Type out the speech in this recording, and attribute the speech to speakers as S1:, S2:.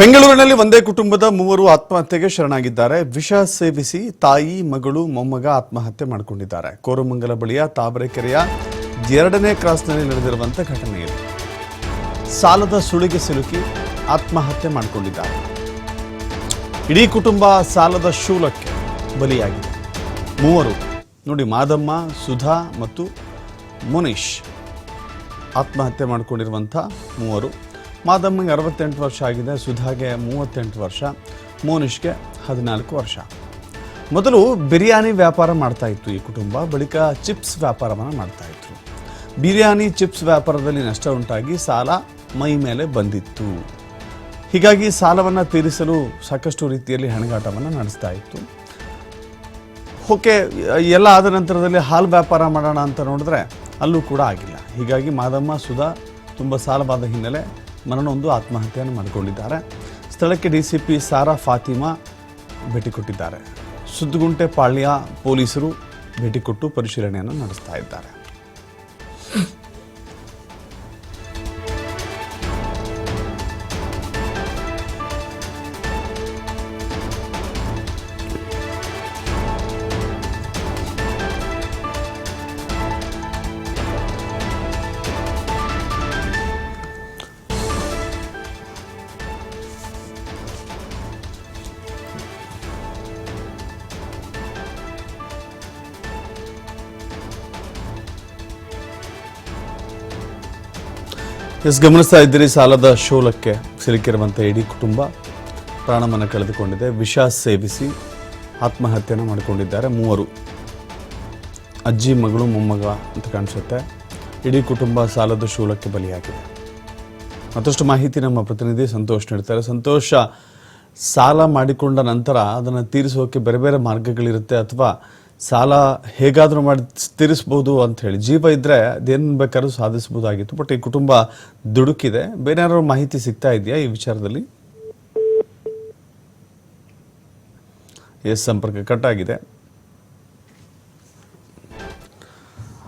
S1: ಬೆಂಗಳೂರಿನಲ್ಲಿ ಒಂದೇ ಕುಟುಂಬದ ಮೂವರು ಆತ್ಮಹತ್ಯೆಗೆ ಶರಣಾಗಿದ್ದಾರೆ. ವಿಷ ಸೇವಿಸಿ ತಾಯಿ, ಮಗಳು, ಮೊಮ್ಮಗ ಆತ್ಮಹತ್ಯೆ ಮಾಡಿಕೊಂಡಿದ್ದಾರೆ. ಕೋರಮಂಗಲ ಬಳಿಯ ತಾವರೆಕೆರೆಯ ಎರಡನೇ ಕ್ರಾಸ್ನಲ್ಲಿ ನಡೆದಿರುವಂಥ ಘಟನೆ ಇದೆ ಸಾಲದ ಸುಳಿಗೆ ಸಿಲುಕಿ ಆತ್ಮಹತ್ಯೆ ಮಾಡಿಕೊಂಡಿದ್ದಾರೆ. ಇಡೀ ಕುಟುಂಬ ಸಾಲದ ಶೂಲಕ್ಕೆ ಬಲಿಯಾಗಿದೆ. ಮೂವರು, ನೋಡಿ, ಮಾದಮ್ಮ, ಸುಧಾ ಮತ್ತು ಮುನೀಶ್ ಆತ್ಮಹತ್ಯೆ ಮಾಡಿಕೊಂಡಿರುವಂಥ ಮೂವರು ಮಾದಮ್ಮಂಗೆ ಅರವತ್ತೆಂಟು ವರ್ಷ ಆಗಿದೆ, ಸುಧಾಗೆ ಮೂವತ್ತೆಂಟು ವರ್ಷ, ಮೋನಿಷ್ಗೆ ಹದಿನಾಲ್ಕು ವರ್ಷ. ಮೊದಲು ಬಿರಿಯಾನಿ ವ್ಯಾಪಾರ ಮಾಡ್ತಾ ಇತ್ತು ಈ ಕುಟುಂಬ, ಬಳಿಕ ಚಿಪ್ಸ್ ವ್ಯಾಪಾರವನ್ನು ಮಾಡ್ತಾ ಇತ್ತು ಬಿರಿಯಾನಿ, ಚಿಪ್ಸ್ ವ್ಯಾಪಾರದಲ್ಲಿ ನಷ್ಟ ಉಂಟಾಗಿ ಸಾಲ ಮೈ ಮೇಲೆ ಬಂದಿತ್ತು. ಹೀಗಾಗಿ ಸಾಲವನ್ನು ತೀರಿಸಲು ಸಾಕಷ್ಟು ರೀತಿಯಲ್ಲಿ ಹಣಗಾಟವನ್ನು ನಡೆಸ್ತಾ ಇತ್ತು. ಓಕೆ, ಎಲ್ಲ ಆದ ನಂತರದಲ್ಲಿ ಹಾಲು ವ್ಯಾಪಾರ ಮಾಡೋಣ ಅಂತ ನೋಡಿದ್ರೆ ಅಲ್ಲೂ ಕೂಡ ಆಗಿಲ್ಲ. ಹೀಗಾಗಿ ಮಾದಮ್ಮ, ಸುಧಾ ತುಂಬ ಸಾಲವಾದ ಹಿನ್ನೆಲೆ ಮರಣವೊಂದು ಆತ್ಮಹತ್ಯೆಯನ್ನು ಮಾಡಿಕೊಂಡಿದ್ದಾರೆ. ಸ್ಥಳಕ್ಕೆ D C P Sara Fatima ಭೇಟಿ ಕೊಟ್ಟಿದ್ದಾರೆ. ಸುದ್ದುಗುಂಟೆ ಪಾಳ್ಯ ಪೊಲೀಸರು ಭೇಟಿ ಕೊಟ್ಟು ಪರಿಶೀಲನೆಯನ್ನು ನಡೆಸ್ತಾ ಇದ್ದಾರೆ. ಎಸ್, ಗಮನಿಸ್ತಾ ಇದ್ದೀರಿ, ಸಾಲದ ಶೋಲಕ್ಕೆ ಸಿಲುಕಿರುವಂಥ ಇಡೀ ಕುಟುಂಬ ಪ್ರಾಣವನ್ನು ಕಳೆದುಕೊಂಡಿದೆ. ವಿಷ ಸೇವಿಸಿ ಆತ್ಮಹತ್ಯೆಯನ್ನು ಮಾಡಿಕೊಂಡಿದ್ದಾರೆ ಮೂವರು. ಅಜ್ಜಿ, ಮಗಳು, ಮೊಮ್ಮಗ ಅಂತ ಕಾಣಿಸುತ್ತೆ. ಇಡೀ ಕುಟುಂಬ ಸಾಲದ ಶೂಲಕ್ಕೆ ಬಲಿಯಾಗಿದೆ. ಮತ್ತಷ್ಟು ಮಾಹಿತಿ ನಮ್ಮ ಪ್ರತಿನಿಧಿ ಸಂತೋಷ್ ನೀಡ್ತಾರೆ. ಸಂತೋಷ, ಸಾಲ ಮಾಡಿಕೊಂಡ ನಂತರ ಅದನ್ನು ತೀರಿಸೋಕೆ ಬೇರೆ ಬೇರೆ ಮಾರ್ಗಗಳಿರುತ್ತೆ ಅಥವಾ ಸಾಲ ಹೇಗಾದರೂ ಮಾಡಿ ತೀರಿಸ್ಬೋದು ಅಂತ ಹೇಳಿ. ಜೀವ ಇದ್ದರೆ ಅದೇನು ಬೇಕಾದ್ರೂ ಸಾಧಿಸ್ಬೋದಾಗಿತ್ತು, ಬಟ್ ಈ ಕುಟುಂಬ ದುಡುಕಿದೆ. ಬೇರೆ ಯಾರು ಮಾಹಿತಿ ಸಿಗ್ತಾ ಇದೆಯಾ ಈ ವಿಚಾರದಲ್ಲಿ? ಎಸ್, ಸಂಪರ್ಕ ಕಟ್ ಆಗಿದೆ.